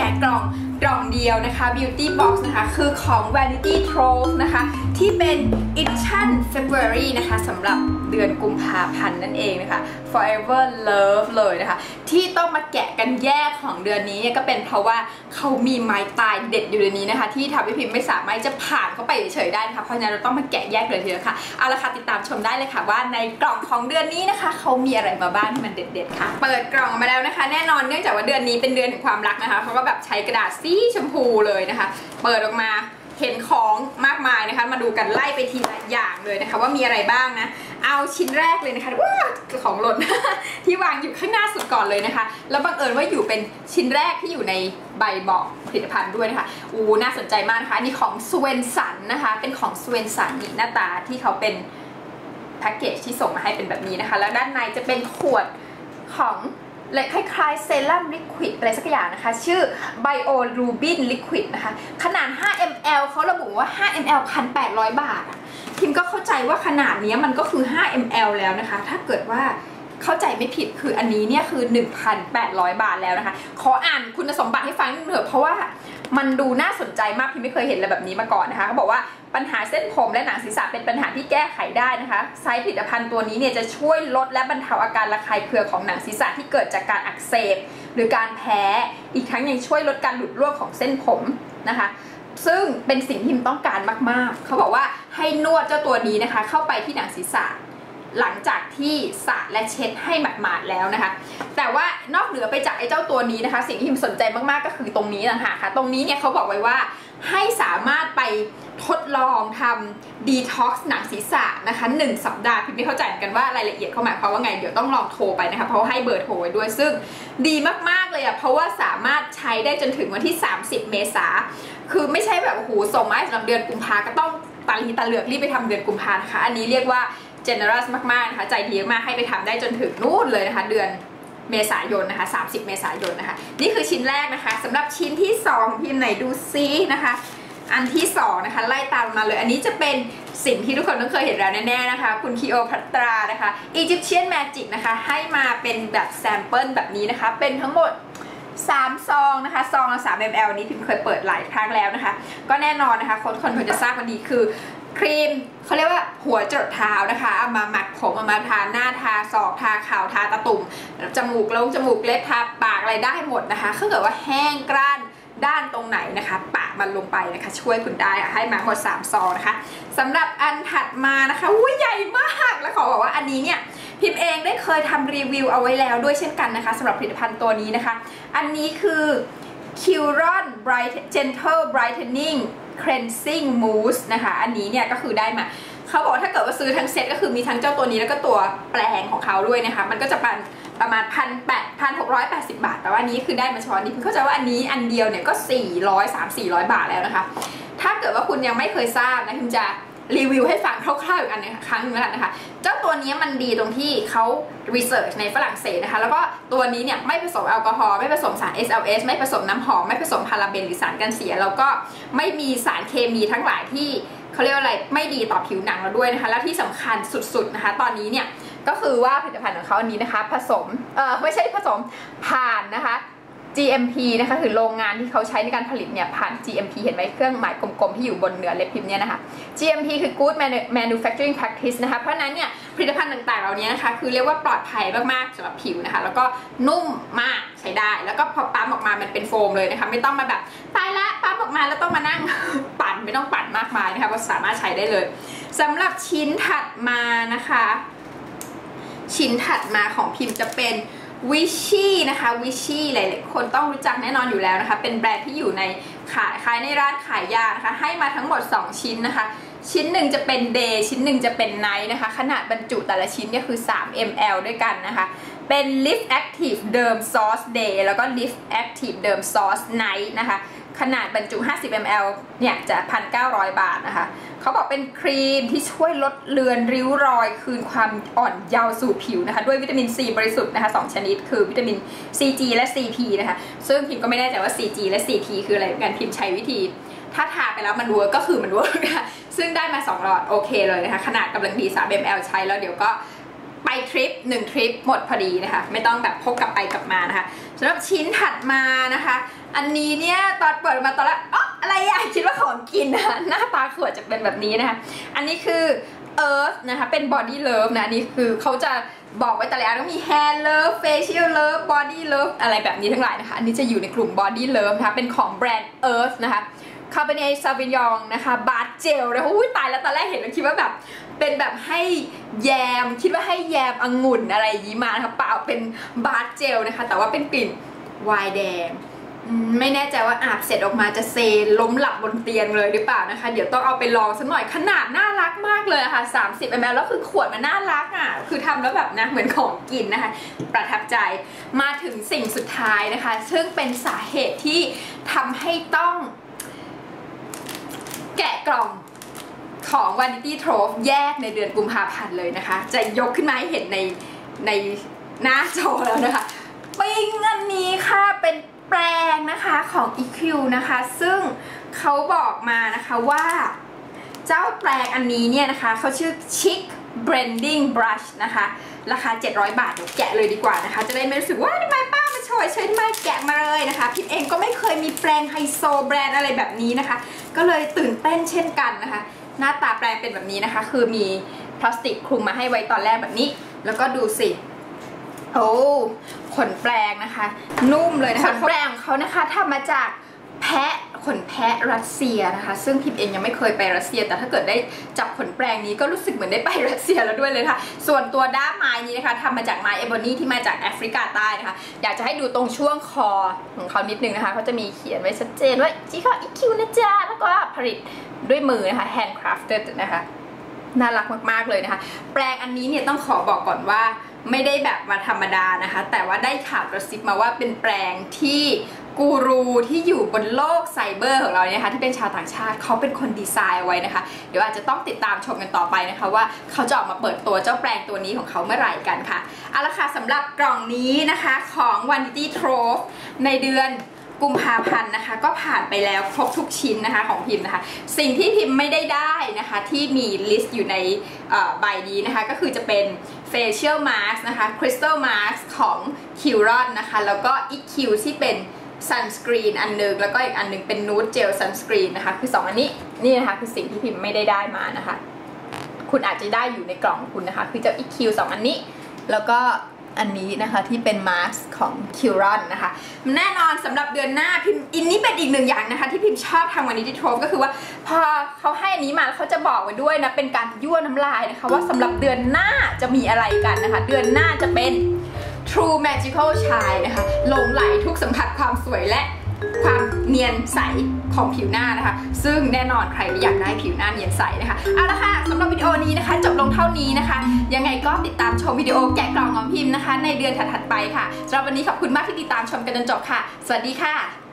แกะ กล่องเดียวนะคะ Beauty Box นะคะ คือของ Vanity Trove นะคะ ที่เป็น Edition February นะคะสำหรับเดือนกุมภาพันธ์นั่นเองนะคะ Forever Love เลยนะคะ ที่ต้องมาแกะกันแยกของเดือนนี้เนี่ยก็เป็นเพราะว่าเขามีไม้ตายเด็ดอยู่ในนี้นะคะ ที่ทำให้พิมพ์ไม่สามารถจะผ่านเข้าไปเฉยๆได้นะคะ เพราะฉะนั้นเราต้องมาแกะแยกเลยทีเดียวค่ะเอาละค่ะติดตามชมได้เลยค่ะว่าในกล่องของเดือนนี้นะคะเขามีอะไรมาบ้างที่มันเด็ดๆค่ะ เปิดกล่องมาแล้วนะคะ แน่นอนเนื่องจากว่าเดือนนี้เป็นเดือนแห่งความรักนะคะเขาก็แบบใช้กระดาษสีชมพูเลยนะคะ เปิดออกมาเห็นของมากมายนะคะ มาดูกันไล่ไปทีละอย่างเลยนะคะ ว่ามีอะไรบ้างนะ เอาชิ้นแรกเลยนะคะว้าของหล่น ที่วางอยู่ข้างหน้าสุดก่อนเลยนะคะ แล้วบังเอิญว่าอยู่เป็นชิ้นแรกที่อยู่ในใบบอกผลิตภัณฑ์ด้วยนะคะอู้น่าสนใจมากนะคะนนี่ของสเวนสันนะคะ เป็นของสเวนสันนี่หน้าตาที่เขาเป็นแพ็กเกจที่ส่งมาให้เป็นแบบนี้นะคะ แล้วด้านในจะเป็นขวดของ เลยคล้ายๆเซรั่มลิควิดอะไรสักอย่างนะคะ ชื่อ Bio Rubin Liquid นะคะ ขนาด 5 ml เขาระบุว่า 5 ml 1,800 บาทพิมก็เข้าใจว่าขนาดนี้มันก็คือ 5 ml แล้วนะคะ ถ้าเกิดว่า เข้าใจไม่ผิดคืออันนี้เนี่ยคือ 1,800 บาทแล้วนะคะ ขออ่านคุณสมบัติให้ฟังนิดนึงเถอะเพราะว่ามันดูน่าสนใจมากพิมไม่เคยเห็นอะไรแบบนี้มาก่อนนะคะเขาบอกว่าปัญหาเส้นผมและหนังศีรษะเป็นปัญหาที่แก้ไขได้นะคะไซส์ผลิตภัณฑ์ตัวนี้เนี่ยจะช่วยลดและบรรเทาอาการระคายเคืองของหนังศีรษะที่เกิดจากการอักเสบ หรือการแพ้อีกทั้งยังช่วยลดการหลุดร่วงของเส้นผมนะคะซึ่งเป็นสิ่งที่พิมต้องการมากๆ เขาบอกว่าให้นวดเจ้าตัวนี้นะคะ เข้าไปที่หนังศีรษะ หลังจากที่สระและเช็ดให้หมาดๆแล้วนะคะ แต่ว่านอกเหนือไปจากไอ้เจ้าตัวนี้นะคะ สิ่งที่พิมสนใจมาก ๆ ก็คือตรงนี้ต่างหากค่ะ ตรงนี้เนี่ยเขาบอกไว้ว่าให้สามารถไปทดลองทำดีท็อกซ์หนังศีรษะนะคะ 1 สัปดาห์พิมไม่เข้าใจเหมือนกันว่ารายละเอียดเขาหมายความว่าไง เดี๋ยวต้องลองโทรไปนะคะ เพราะให้เบอร์โทรไว้ด้วย ซึ่งดีมาก ๆ เลยอะ เพราะว่าสามารถใช้ได้จนถึงวันที่ 30 เมษา คือไม่ใช่แบบโอ้โหส่งมาให้สำหรับเดือนกุมภาก็ต้องตาลีตาเหลือกรีบไปทำเดือนกุมภานะคะ อันนี้เรียกว่า generous มากๆนะคะใจดีมากให้ไปทำได้จนถึงนู่นเลยนะคะ เดือนเมษายนนะคะ 30 เมษายนนะคะ นี่คือชิ้นแรกนะคะสำหรับชิ้นที่ 2 พิมพ์ไหนดูซินะคะ อันที่ 2 นะคะ ไล่ตามมาเลย อันนี้จะเป็นสิ่งที่ทุกคนต้องเคยเห็นแล้วแน่ๆนะคะ คุณคีโอพัตรานะคะ Egyptian Magic นะคะ ให้มาเป็นแบบแซมเปิลแบบนี้นะคะ เป็นทั้งหมด3ซองนะคะซองละ3 ml นี้พิมเคยเปิดหลายครั้งแล้วนะคะ ก็แน่นอนนะคะคนคนจะทราบกันดีคือ ครีมเขาเรียกว่าหัวจดเท้านะคะเอามาหมักผมเอามาทาหน้าทาศอกทาข่าทาตะตุ่มจมูกลงจมูกเล็บทาปากอะไรได้หมดนะคะถ้าเกิดว่าแห้งกร้านด้านตรงไหนนะคะ ปะมันลงไปนะคะ ช่วยคุณได้ให้มาหมด3ซองนะคะสำหรับอันถัดมานะคะอุ้ยใหญ่มากแล้วขอบอกว่าอันนี้เนี่ยพิมพ์เองได้เคยทำรีวิวเอาไว้แล้วด้วยเช่นกันนะคะสำหรับผลิตภัณฑ์ตัวนี้นะคะ อันนี้คือ Curon Bright Gentle Brightening Cleansing Mousse นะคะ อันนี้เนี่ยก็คือได้มาเขาบอกถ้าเกิดว่าซื้อทั้งเซ็ตก็คือมีทั้งเจ้าตัวนี้แล้วก็ตัวแปลงของเขาด้วยนะคะ มันก็จะประมาณประมาณพันแปดพันหกร้อยแปดสิบาท แต่ว่านี้คือได้มาช้อนนี้เข้าใจว่าอันนี้อันเดียวเนี่ยก็สี่ร้อยสามสี่ร้อยบาทแล้วนะคะ ถ้าเกิดว่าคุณยังไม่เคยทราบนะคุณจะ รีวิวให้ฟังคร่าวๆอีกอันนึงครั้งนึงแล้วกันนะคะ เจ้าตัวนี้มันดีตรงที่เขา research ในฝรั่งเศสนะคะ แล้วก็ตัวนี้เนี่ยไม่ผสมแอลกอฮอล์ไม่ผสมสาร SLS ไม่ผสมน้ำหอม ไม่ผสมพาราเบนหรือสารกันเสีย แล้วก็ไม่มีสารเคมีทั้งหลายที่เขาเรียกว่าอะไรไม่ดีต่อผิวหนังเราด้วยนะคะ และที่สำคัญสุดๆนะคะ ตอนนี้เนี่ยก็คือว่าผลิตภัณฑ์ของเขาอันนี้นะคะ ผสมเออไม่ใช่ผสมผ่านนะคะ GMP นะคะคือโรงงานที่เขาใช้ในการผลิตเนี่ยผ่าน GMP เห็นไหมเครื่องหมายกลมๆ ที่อยู่บนเหนือเล็บพิมพ์เนี่ยนะคะ GMP คือ Good Manufacturing Practice นะคะเพราะนั้นเนี่ยผลิตภัณฑ์ต่างๆ เหล่านี้นะคะคือเรียกว่าปลอดภัยมากๆสำหรับผิวนะคะ แล้วก็นุ่มมากใช้ได้ แล้วก็พอปั๊มออกมามันเป็นโฟมเลยนะคะ ไม่ต้องมาแบบตายละปั๊มออกมาแล้วต้องมานั่งปั่นไม่ต้องปั่นมากมายนะคะก็สามารถใช้ได้เลยสำหรับชิ้นถัดมานะคะ ชิ้นถัดมาของพิมพ์จะเป็น วิชี่นะคะวิชี่หลายๆคนต้องรู้จักแน่นอนอยู่แล้วนะคะ เป็นแบรนด์ที่อยู่ในขายขายในร้านขายยานะคะ ให้มาทั้งหมด 2 ชิ้นนะคะ ชิ้นหนึ่งจะเป็นเดย์ชิ้นหนึ่งจะเป็นไนท์นะคะ ขนาดบรรจุแต่ละชิ้นเนี่ยคือ 3 ml ด้วยกันนะคะเป็น Lift Active เดิมซอส Day แล้วก็ Lift Active เดิมซอส Night นะคะ ขนาดบรรจุ 50 ml เนี่ยจะ 1,900 บาทนะคะ เขาบอกเป็นครีมที่ช่วยลดเลือนริ้วรอย คืนความอ่อนเยาว์สู่ผิวนะคะ ด้วยวิตามินซีบริสุทธิ์นะคะ2ชนิด คือวิตามิน CG และ CP นะคะ ซึ่งพิมก็ไม่แน่ใจว่า CG และ CP คืออะไรกันพิมใช้วิธี ถ้าทาไปแล้วมันเวิร์กก็คือมันเวิร์กนะคะซึ่งได้มา 2 หลอดโอเคเลยนะคะ ขนาดกำลังดี 3 ml ใช้แล้วเดี๋ยวก็ ไปทริปหนึ่งทริปหมดพอดีนะคะ ไม่ต้องแบบพกกลับไปกลับมานะคะสำหรับชิ้นถัดมานะคะ อันนี้เนี่ยตอนเปิดมาตอนแรกอ๋ออะไรอะคิดว่าของกินนะคะหน้าตาขวดจะเป็นแบบนี้นะคะ อันนี้คือ Earth นะคะ เป็น Body Love นะอันนี่คือเขาจะบอกไว้แต่ละอันว่ามี Hair Love Facial Love Body Love อะไรแบบนี้ทั้งหลายนะคะ อันนี้จะอยู่ในกลุ่ม Body Love นะคะ เป็นของแบรนด์ Earth นะคะ คาเบเนซาวิยองนะคะบาร์เจลนะคะอุ้ยตายแล้วตอนแรกเห็นแล้วคิดว่าแบบเป็นแบบให้แยมคิดว่าให้แยมองุ่นอะไรยี้มานะคะเปล่าเป็นบาร์เจลนะคะ แต่ว่าเป็นกลิ่นไวน์แดงไม่แน่ใจว่าอาบเสร็จออกมาจะเซล้มหลับบนเตียงเลยหรือเปล่านะคะ เดี๋ยวต้องเอาไปลองสักหน่อยขนาดน่ารักมากเลยอะค่ะ 30 ml แล้วคือขวดมันน่ารักอะ คือทำแล้วแบบนะเหมือนของกินนะคะ ประทับใจมาถึงสิ่งสุดท้ายนะคะ ซึ่งเป็นสาเหตุที่ทำให้ต้อง แกะกล่องของ Vanity Trove แยกในเดือนกุมภาพันธ์เลยนะคะ จะยกขึ้นมาให้เห็นในในหน้าจอแล้วนะคะปิ้งอันนี้ค่ะเป็นแปรงนะคะของ EQ นะคะ ซึ่งเขาบอกมานะคะว่า เจ้าแปรงอันนี้เนี่ยนะคะเขาชื่อ Chic Blending Brush นะคะ ราคา 700 บาท เดี๋ยวแกะเลยดีกว่านะคะ จะได้ไม่รู้สึกว่าทำไมป้า โชยช่วยทำไมแกะมาเลยนะคะ พิมเองก็ไม่เคยมีแปรงไฮโซแบรนด์อะไรแบบนี้นะคะ ก็เลยตื่นเต้นเช่นกันนะคะ หน้าตาแปรงเป็นแบบนี้นะคะ คือมีพลาสติกคลุมมาให้ไว้ตอนแรกแบบนี้ แล้วก็ดูสิโอ้ขนแปรงนะคะ นุ่มเลยนะคะขนแปรงของเขานะคะทำมาจากแพะ ขนแพะรัสเซียนะคะ ซึ่งพิมเองยังไม่เคยไปรัสเซีย แต่ถ้าเกิดได้จับขนแปรงนี้ก็รู้สึกเหมือนได้ไปรัสเซียแล้วด้วยเลยค่ะ ส่วนตัวด้ามไม้นี้นะคะทำมาจากไม้เอโบนีที่มาจากแอฟริกาใต้นะคะ อยากจะให้ดูตรงช่วงคอของเขานิดนึงนะคะเขาจะมีเขียนไว้ชัดเจนว่าจีค่ะอีคิวนะจ๊ะแล้วก็ผลิตด้วยมือนะคะ handcrafted นะคะน่ารักมากๆเลยนะคะ แปลงอันนี้เนี่ยต้องขอบอกก่อนว่าไม่ได้แบบมาธรรมดานะคะ แต่ว่าได้ข่าวกระซิบมาว่าเป็นแปลงที่ กูรูที่อยู่บนโลกไซเบอร์ของเราเนี่ยนะคะที่เป็นชาวต่างชาติเขาเป็นคนดีไซน์ไว้นะคะ เดี๋ยวอาจจะต้องติดตามชมกันต่อไปนะคะ ว่าเขาจะออกมาเปิดตัวเจ้าแปลงตัวนี้ของเขาเมื่อไหร่กันค่ะเอาละค่ะสำหรับกล่องนี้นะคะของ Vanity Trove ในเดือนกุมภาพันธ์นะคะก็ผ่านไปแล้วครบทุกชิ้นนะคะของพิมพ์นะคะ สิ่งที่พิมพ์ไม่ได้ได้นะคะ ที่มีลิสต์อยู่ในใบนี้นะคะ ก็คือจะเป็น facial mask นะคะ crystal mask ของ c u r o n นะคะ แล้วก็ EQ ที่เป็น sunscreen อันหนึงแล้วก็อีกอันหนึงเป็น nude gel sunscreen นะคะ คือ 2 อันนี้นี่นะคะคือสิ่งที่พิมพ์ไม่ได้ได้มานะคะ คุณอาจจะได้อยู่ในกล่องคุณนะคะ คือเจ้า EQ 2 อันนี้ แล้วก็อันนี้นะคะที่เป็นมาสก์ของ c u r o n นนะคะแน่นอนสำหรับเดือนหน้าพิมพ์อินนี้เป็นอีกหนึ่งอย่างนะคะ ที่พิมพ์ชอบทางวันนี้ที่โทรก็คือว่าพอเขาให้อันนี้มาเขาจะบอกไว้ด้วยนะเป็นการยั่วน้ำลายนะคะ ว่าสำหรับเดือนหน้าจะมีอะไรกันนะคะ เดือนหน้าจะเป็น True Magical Shine นะคะหลงไหลทุกสัมผัสความสวยและความเนียนใสของผิวหน้านะคะ ซึ่งแน่นอนใครไม่อยากได้ผิวหน้าเนียนใสนะคะเอาละค่ะสำหรับวิดีโอนี้นะคะ จบลงเท่านี้นะคะ ยังไงก็ติดตามชมวิดีโอแกะกล่องของพิมพ์นะคะ ในเดือนถัดๆไปค่ะสำหรับวันนี้ขอบคุณมากที่ติดตามชมกันจนจบค่ะ สวัสดีค่ะ